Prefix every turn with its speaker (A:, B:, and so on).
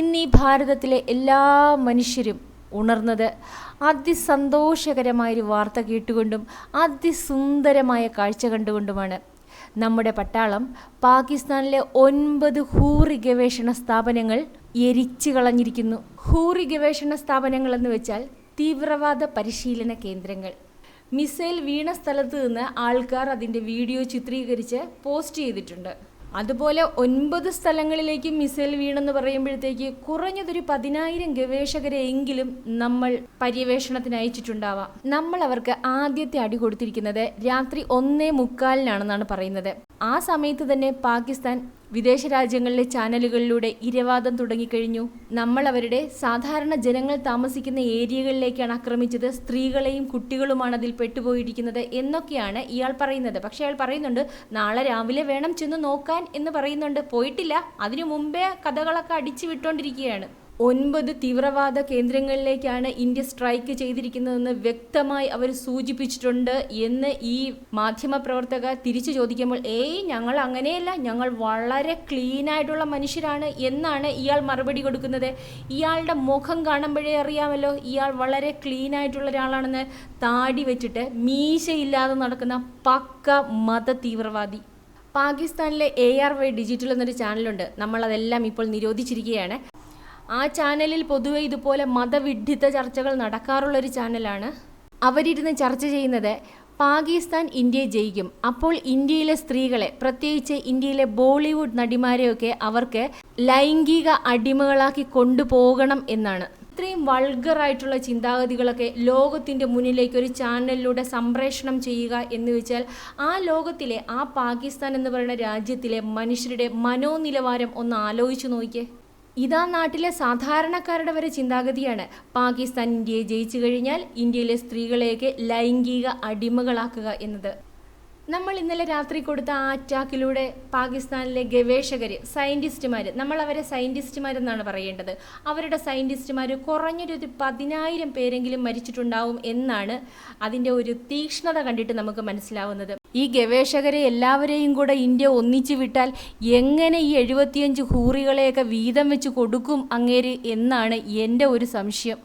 A: ഇന്ന് ഈ ഭാരതത്തിലെ എല്ലാ മനുഷ്യരും ഉണർന്നത് അതിസന്തോഷകരമായൊരു വാർത്ത കേട്ടുകൊണ്ടും അതിസുന്ദരമായ കാഴ്ച കണ്ടുകൊണ്ടുമാണ്. നമ്മുടെ പട്ടാളം പാകിസ്ഥാനിലെ ഒൻപത് ഹൂറി ഗവേഷണ സ്ഥാപനങ്ങൾ എരിച്ചു കളഞ്ഞിരിക്കുന്നു. ഹൂറി ഗവേഷണ സ്ഥാപനങ്ങൾ എന്ന് വെച്ചാൽ തീവ്രവാദ പരിശീലന കേന്ദ്രങ്ങൾ. മിസൈൽ വീണ സ്ഥലത്ത് നിന്ന് ആൾക്കാർ അതിന്റെ വീഡിയോ ചിത്രീകരിച്ച് പോസ്റ്റ് ചെയ്തിട്ടുണ്ട്. അതുപോലെ ഒൻപത് സ്ഥലങ്ങളിലേക്ക് മിസൈൽ വീണെന്ന് പറയുമ്പോഴത്തേക്ക് കുറഞ്ഞതൊരു പതിനായിരം ഗവേഷകരെ എങ്കിലും നമ്മൾ പര്യവേഷണത്തിന് അയച്ചിട്ടുണ്ടാവാം. നമ്മൾ അവർക്ക് ആദ്യത്തെ അടി കൊടുത്തിരിക്കുന്നത് രാത്രി ഒന്നേ മുക്കാലിനാണെന്നാണ് പറയുന്നത്. ആ സമയത്ത് തന്നെ പാകിസ്ഥാൻ വിദേശ രാജ്യങ്ങളിലെ ചാനലുകളിലൂടെ ഇരവാദം തുടങ്ങിക്കഴിഞ്ഞു. നമ്മൾ അവരുടെ സാധാരണ ജനങ്ങൾ താമസിക്കുന്ന ഏരിയകളിലേക്കാണ് ആക്രമിച്ചത്. സ്ത്രീകളെയും കുട്ടികളുമാണ് അതിൽ പെട്ടുപോയിരിക്കുന്നത് എന്നൊക്കെയാണ് ഇയാൾ പറയുന്നത്. പക്ഷെ അയാൾ പറയുന്നുണ്ട് നാളെ രാവിലെ വേണം ചെന്ന് നോക്കാൻ എന്ന് പറയുന്നുണ്ട്. പോയിട്ടില്ല. അതിനു മുമ്പേ കഥകളൊക്കെ അടിച്ചു വിട്ടുകൊണ്ടിരിക്കുകയാണ് ഒൻപത് തീവ്രവാദ കേന്ദ്രങ്ങളിലേക്കാണ് ഇന്ത്യ സ്ട്രൈക്ക് ചെയ്തിരിക്കുന്നതെന്ന് വ്യക്തമായി അവർ സൂചിപ്പിച്ചിട്ടുണ്ട് എന്ന് ഈ മാധ്യമപ്രവർത്തക തിരിച്ചു ചോദിക്കുമ്പോൾ ഏയ് ഞങ്ങൾ അങ്ങനെയല്ല. ഞങ്ങൾ വളരെ ക്ലീൻ ആയിട്ടുള്ള മനുഷ്യരാണ് എന്നാണ് ഇയാൾ മറുപടി കൊടുക്കുന്നത്. ഇയാളുടെ മുഖം കാണുമ്പോഴേ അറിയാമല്ലോ ഇയാൾ വളരെ ക്ലീൻ ആയിട്ടുള്ള ഒരാളാണെന്ന് താടി വെച്ചിട്ട് മീശയില്ലാതെ നടക്കുന്ന പക്ക മത തീവ്രവാദി. പാകിസ്ഥാനിലെ എ ആർ വൈ ഡിജിറ്റൽ എന്നൊരു ചാനലുണ്ട്. നമ്മളതെല്ലാം ഇപ്പോൾ നിരോധിച്ചിരിക്കുകയാണ്. ആ ചാനലിൽ പൊതുവെ ഇതുപോലെ മതവിഡ്ഢിത്ത ചർച്ചകൾ നടക്കാറുള്ളൊരു ചാനലാണ്. അവരിരുന്ന് ചർച്ച ചെയ്യുന്നത് പാകിസ്ഥാൻ ഇന്ത്യയെ ജയിക്കും. അപ്പോൾ ഇന്ത്യയിലെ സ്ത്രീകളെ പ്രത്യേകിച്ച് ഇന്ത്യയിലെ ബോളിവുഡ് നടിമാരെയൊക്കെ അവർക്ക് ലൈംഗിക അടിമകളാക്കി കൊണ്ടുപോകണം എന്നാണ്. ഇത്രയും വൾഗറായിട്ടുള്ള ചിന്താഗതികളൊക്കെ ലോകത്തിന്റെ മുന്നിലേക്ക് ഒരു ചാനലിലൂടെ സംപ്രേഷണം ചെയ്യുക എന്ന് വെച്ചാൽ ആ ലോകത്തിലെ ആ പാകിസ്ഥാൻ എന്ന് പറയുന്ന രാജ്യത്തിലെ മനുഷ്യരുടെ മനോനിലവാരം ഒന്ന് ആലോചിച്ചു നോക്കിയേ. ഇതാ നാട്ടിലെ സാധാരണക്കാരുടെ വരെ ചിന്താഗതിയാണ്. പാകിസ്ഥാൻ ഇന്ത്യയെ ജയിച്ചു കഴിഞ്ഞാൽ ഇന്ത്യയിലെ സ്ത്രീകളെയൊക്കെ ലൈംഗിക അടിമകളാക്കുക എന്നത്. നമ്മൾ ഇന്നലെ രാത്രി കൊടുത്ത ആ അറ്റാക്കിലൂടെ പാകിസ്ഥാനിലെ ഗവേഷകർ സയന്റിസ്റ്റുമാർ നമ്മൾ അവരെ സയന്റിസ്റ്റുമാരെന്നാണ് പറയേണ്ടത്. അവരുടെ സയന്റിസ്റ്റുമാർ കുറഞ്ഞൊരു പതിനായിരം പേരെങ്കിലും മരിച്ചിട്ടുണ്ടാവും എന്നാണ് അതിന്റെ ഒരു തീക്ഷ്ണത കണ്ടിട്ട് നമുക്ക് മനസ്സിലാവുന്നത്. ഈ ഗവേഷകരെ എല്ലാവരെയും കൂടെ ഇന്ത്യ ഒന്നിച്ചു വിട്ടാൽ എങ്ങനെ ഈ എഴുപത്തിയഞ്ച് ഹൂറികളെയൊക്കെ വീതം വെച്ച് കൊടുക്കും അങ്ങേര് എന്നാണ് എന്റെ ഒരു സംശയം.